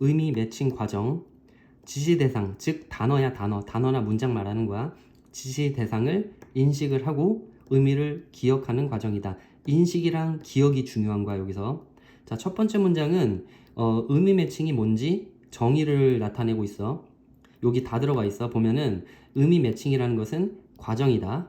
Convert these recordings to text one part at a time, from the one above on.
의미 매칭 과정. 지시 대상 즉 단어야 단어 단어나 문장 말하는 거야. 지시 대상을 인식을 하고 의미를 기억하는 과정이다. 인식이랑 기억이 중요한 거야 여기서. 자 첫 번째 문장은 어, 의미 매칭이 뭔지 정의를 나타내고 있어. 여기 다 들어가 있어. 보면은 의미 매칭이라는 것은 과정이다.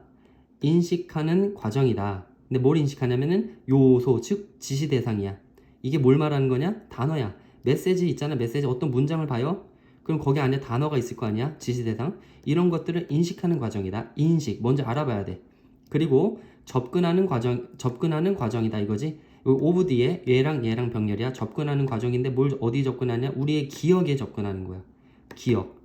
인식하는 과정이다. 근데 뭘 인식하냐면은 요소 즉 지시 대상이야. 이게 뭘 말하는 거냐? 단어야 메시지 있잖아. 메시지. 어떤 문장을 봐요? 그럼 거기 안에 단어가 있을 거 아니야? 지시 대상. 이런 것들을 인식하는 과정이다. 인식. 먼저 알아봐야 돼. 그리고 접근하는 과정 접근하는 과정이다 이거지. 오브 뒤에 얘랑 얘랑 병렬이야. 접근하는 과정인데 뭘 어디 접근하냐? 우리의 기억에 접근하는 거야. 기억.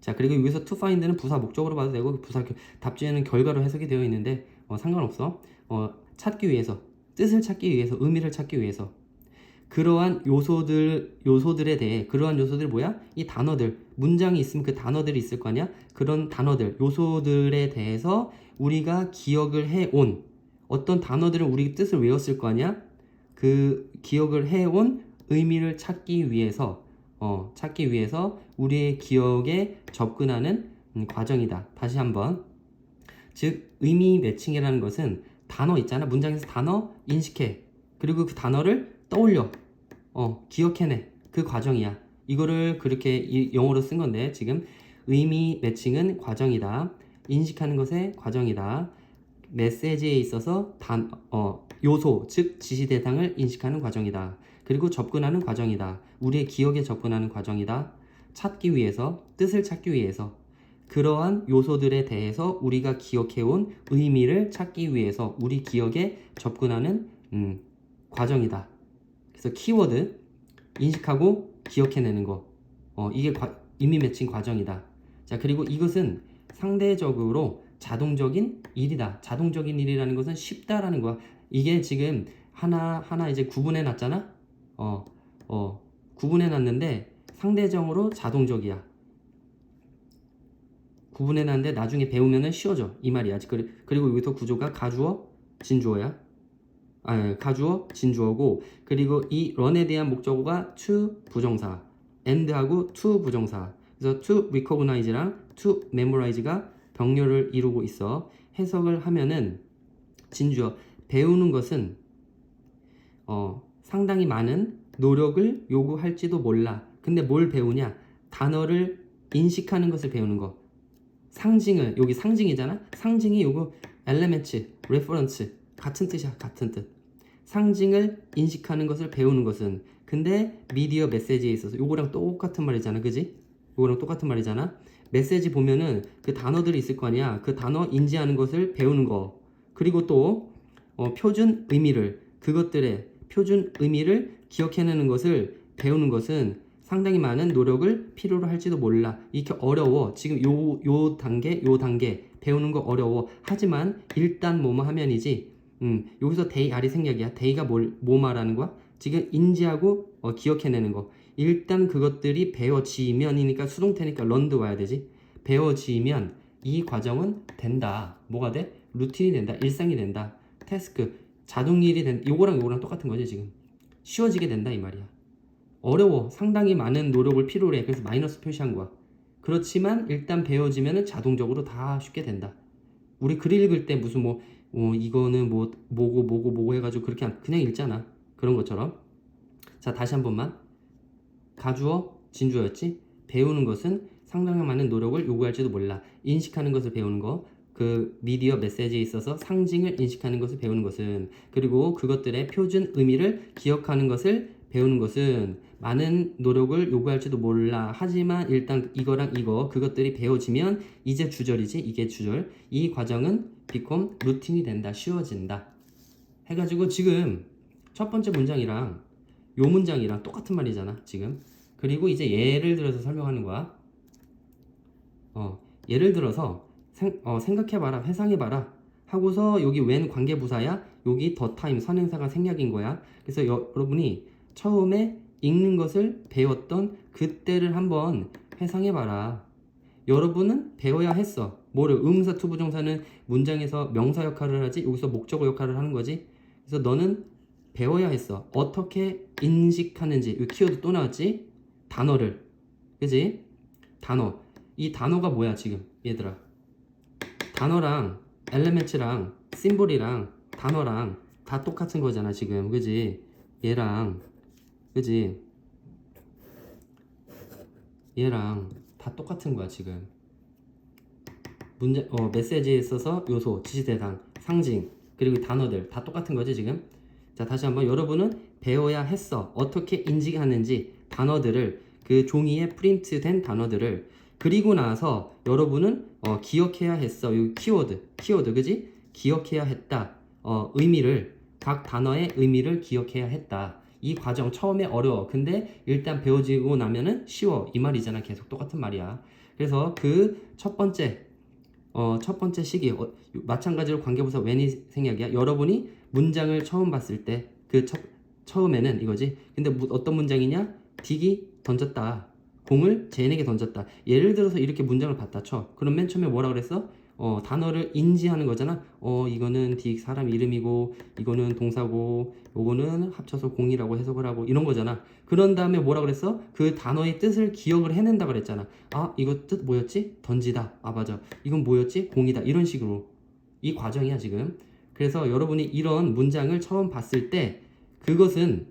자 그리고 여기서 to find는 부사 목적으로 봐도 되고 부사 겨- 답지에는 결과로 해석이 되어 있는데 어, 상관없어. 어, 찾기 위해서 뜻을 찾기 위해서 의미를 찾기 위해서 그러한 요소들 요소들에 대해 그러한 요소들 뭐야 이 단어들 문장이 있으면 그 단어들이 있을 거 아니야 그런 단어들 요소들에 대해서 우리가 기억을 해온 어떤 단어들은 우리 뜻을 외웠을 거 아니야 그 기억을 해온 의미를 찾기 위해서 어, 찾기 위해서 우리의 기억에 접근하는 음, 과정이다. 다시 한번. 즉, 의미 매칭이라는 것은 단어 있잖아. 문장에서 단어 인식해. 그리고 그 단어를 떠올려. 어, 기억해내. 그 과정이야. 이거를 그렇게 이- 영어로 쓴 건데, 지금 의미 매칭은 과정이다. 인식하는 것의 과정이다. 메시지에 있어서 단, 어, 요소, 즉 지시 대상을 인식하는 과정이다. 그리고 접근하는 과정이다. 우리의 기억에 접근하는 과정이다. 찾기 위해서, 뜻을 찾기 위해서, 그러한 요소들에 대해서 우리가 기억해온 의미를 찾기 위해서 우리 기억에 접근하는 음, 과정이다. 그래서 키워드 인식하고 기억해내는 거, 어, 이게 과- 의미 매칭 과정이다. 자 그리고 이것은 상대적으로 자동적인 일이다. 자동적인 일이라는 것은 쉽다라는 거야. 이게 지금 하나 하나 이제 구분해 놨잖아. 어, 어, 구분해 놨는데 상대적으로 자동적이야. 구분해 놨는데 나중에 배우면은 쉬워져. 이 말이야. 그리- 그리고 여기서 구조가 가주어, 진주어야. 아, 가주어, 진주어고 그리고 이 런에 대한 목적어가 to 부정사, and하고 to 부정사. 그래서 to recognize랑 to memorize가 병렬을 이루고 있어. 해석을 하면은 진주어 배우는 것은 어, 상당히 많은 노력을 요구할지도 몰라. 근데 뭘 배우냐? 단어를 인식하는 것을 배우는 거. 상징을 여기 상징이잖아. 상징이 요거 엘레멘트, 레퍼런스 같은 뜻이야. 같은 뜻. 상징을 인식하는 것을 배우는 것은 근데 미디어 메시지에 있어서 요거랑 똑같은 말이잖아. 그지? 요거랑 똑같은 말이잖아. 메시지 보면은 그 단어들이 있을 거 아니야. 그 단어 인지하는 것을 배우는 거. 그리고 또 어, 표준 의미를 그것들의 표준 의미를 기억해내는 것을 배우는 것은 상당히 많은 노력을 필요로 할지도 몰라. 이렇게 어려워. 지금 요, 요 단계, 요 단계 배우는 거 어려워. 하지만 일단 뭐뭐 하면이지. 음, 여기서 데이 아리 생략이야. 데이가 뭘, 뭐 말하는 거야? 지금 인지하고 어, 기억해내는 거. 일단 그것들이 배워지면이니까 수동태니까 런드 와야 되지. 배워지면 이 과정은 된다. 뭐가 돼? 루틴이 된다. 일상이 된다. 태스크, 자동일이 된다. 요거랑 요거랑 똑같은 거지 지금. 쉬워지게 된다 이 말이야. 어려워. 상당히 많은 노력을 필요로 해. 그래서 마이너스 표시한 거야. 그렇지만 일단 배워지면 자동적으로 다 쉽게 된다. 우리 글 읽을 때 무슨 뭐, 어, 이거는 뭐, 뭐고, 뭐고, 뭐고 해가지고 그렇게 안- 그냥 읽잖아. 그런 것처럼. 자, 다시 한 번만. 가주어, 진주어였지? 배우는 것은 상당히 많은 노력을 요구할지도 몰라. 인식하는 것을 배우는 거. 그 미디어 메시지에 있어서 상징을 인식하는 것을 배우는 것은 그리고 그것들의 표준 의미를 기억하는 것을 배우는 것은 많은 노력을 요구할지도 몰라. 하지만 일단 이거랑 이거 그것들이 배워지면 이제 주절이지. 이게 주절. 이 과정은 become 루틴이 된다. 쉬워진다. 해가지고 지금 첫 번째 문장이랑 요 문장이랑 똑같은 말이잖아. 지금. 그리고 이제 예를 들어서 설명하는 거야. 어, 예를 들어서 생, 어, 생각해봐라. 회상해봐라. 하고서 여기 웬 관계부사야? 여기 더 타임 선행사가 생략인 거야. 그래서 여, 여러분이 처음에 읽는 것을 배웠던 그때를 한번 회상해봐라. 여러분은 배워야 했어. 뭐를 의문사 투부정사는 문장에서 명사 역할을 하지 여기서 목적어 역할을 하는 거지. 그래서 너는 배워야 했어. 어떻게 인식하는지. 이 키워드 또 나왔지? 단어를. 그지? 단어. 이 단어가 뭐야, 지금? 얘들아. 단어랑 엘레멘츠랑 심볼이랑 단어랑 다 똑같은 거잖아, 지금. 그지? 얘랑. 그지? 얘랑 다 똑같은 거야, 지금. 문제, 어, 메시지에 있어서 요소, 지시 대상, 상징, 그리고 이 단어들 다 똑같은 거지, 지금? 자, 다시 한번 여러분은 배워야 했어. 어떻게 인식하는지 단어들을 그 종이에 프린트된 단어들을 그리고 나서 여러분은 어, 기억해야 했어. 이 키워드, 키워드, 그지? 기억해야 했다. 어, 의미를 각 단어의 의미를 기억해야 했다. 이 과정 처음에 어려워. 근데 일단 배워지고 나면은 쉬워. 이 말이잖아. 계속 똑같은 말이야. 그래서 그 첫 번째 어, 첫 번째 시기 어, 마찬가지로 관계부사 when이 생략이야. 여러분이 문장을 처음 봤을 때 그 처음에는 이거지. 근데 무- 어떤 문장이냐? 딕이 던졌다. 공을 제인에게 던졌다. 예를 들어서 이렇게 문장을 봤다 쳐. 그럼 맨 처음에 뭐라 그랬어? 어, 단어를 인지하는 거잖아. 어, 이거는 딕 사람 이름이고, 이거는 동사고, 요거는 합쳐서 공이라고 해석을 하고, 이런 거잖아. 그런 다음에 뭐라 그랬어? 그 단어의 뜻을 기억을 해낸다 그랬잖아. 아, 이거 뜻 뭐였지? 던지다. 아, 맞아. 이건 뭐였지? 공이다. 이런 식으로. 이 과정이야, 지금. 그래서 여러분이 이런 문장을 처음 봤을 때, 그것은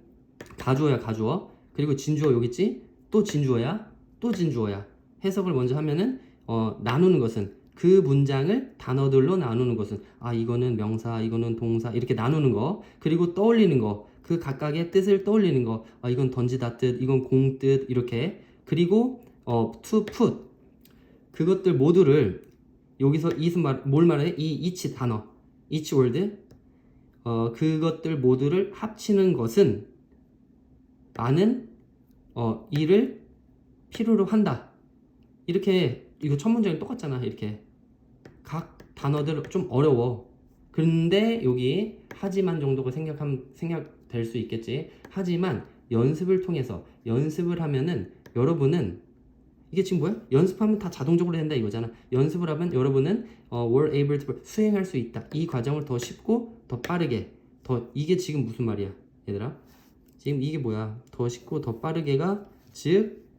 가주어야, 가주어. 그리고 진주어 여기 있지? 또 진주어야, 또 진주어야. 해석을 먼저 하면은, 어, 나누는 것은 그 문장을 단어들로 나누는 것은 아 이거는 명사 이거는 동사 이렇게 나누는 거. 그리고 떠올리는 거. 그 각각의 뜻을 떠올리는 거. 아 이건 던지다 뜻 이건 공 뜻 이렇게. 그리고 어 to put. 그것들 모두를 여기서 이슨 말, 뭘 말해? 이 each 단어. each word 어 그것들 모두를 합치는 것은 나는 어 이를 필요로 한다. 이렇게 이거 첫 문장이 똑같잖아 이렇게 각 단어들 좀 어려워. 근데 여기 하지만 정도가 생략함 생략될 수 있겠지. 하지만 연습을 통해서 연습을 하면은 여러분은 이게 지금 뭐야? 연습하면 다 자동적으로 된다 이거잖아. 연습을 하면 여러분은 어, were able to 수행할 수 있다. 이 과정을 더 쉽고 더 빠르게 더 이게 지금 무슨 말이야, 얘들아? 지금 이게 뭐야? 더 쉽고 더 빠르게가 즉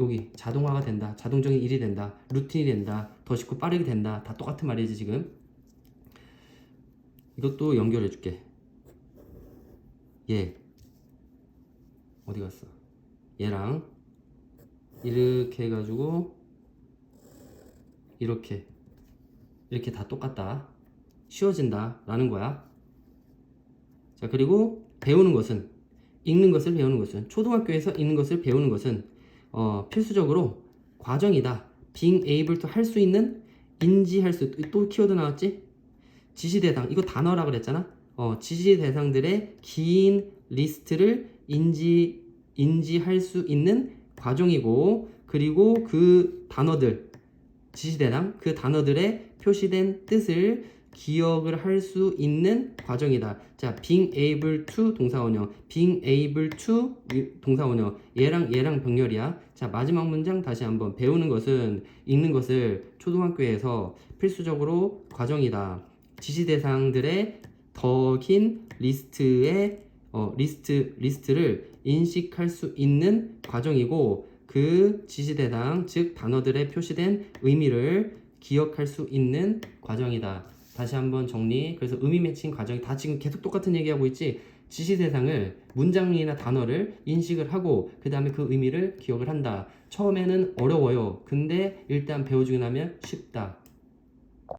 여기 자동화가 된다. 자동적인 일이 된다. 루틴이 된다. 더 쉽고 빠르게 된다. 다 똑같은 말이지 지금. 이것도 연결해 줄게. 얘 어디 갔어? 얘랑 이렇게 해가지고 이렇게 이렇게 다 똑같다. 쉬워진다. 라는 거야. 자, 그리고 배우는 것은 읽는 것을 배우는 것은 초등학교에서 읽는 것을 배우는 것은 어, 필수적으로 과정이다. Being able to 할 수 있는 인지할 수 또 키워드 나왔지? 지시 대상 이거 단어라 그랬잖아. 어, 지시 대상들의 긴 리스트를 인지 인지할 수 있는 과정이고 그리고 그 단어들 지시 대상 그 단어들의 표시된 뜻을 기억을 할 수 있는 과정이다. 자, being able to 동사원형, being able to 동사원형. 얘랑 얘랑 병렬이야. 자, 마지막 문장 다시 한번 배우는 것은 읽는 것을 초등학교에서 필수적으로 과정이다. 지시 대상들의 더 긴 리스트의 어, 리스트 리스트를 인식할 수 있는 과정이고 그 지시 대상 즉 단어들의 표시된 의미를 기억할 수 있는 과정이다. 다시 한번 정리. 그래서 의미 매칭 과정이 다 지금 계속 똑같은 얘기하고 있지. 지시 대상을 문장이나 단어를 인식을 하고 그 다음에 그 의미를 기억을 한다. 처음에는 어려워요. 근데 일단 배워주고 나면 쉽다.